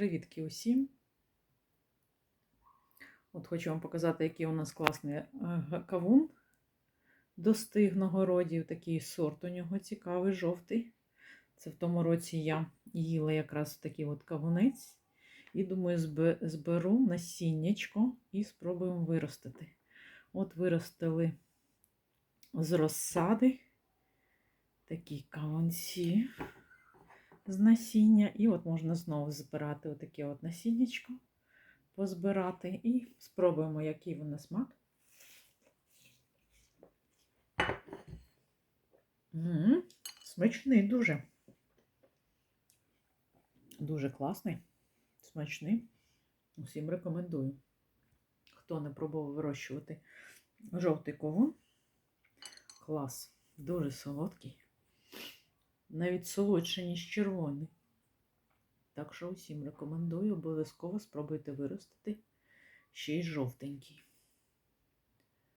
Привітки усім! От хочу вам показати, який у нас класний е, кавун достиг на. Такий сорт у нього цікавий, жовтий. Це в тому році я їла якраз такий от кавунець. І думаю, зберу насіннячко і спробуємо виростити. От виростили з розсади такі кавунці з насіння. І от можна знову збирати отаке от насіннячко, позбирати і спробуємо, який на смак. М, Смачний дуже. Дуже класний, смачний. Усім рекомендую. Хто не пробував вирощувати жовтий ковун. Клас. Дуже солодкий навіть солодше, ніж червоний. Так що усім рекомендую, обов'язково спробуйте виростити ще й жовтенький.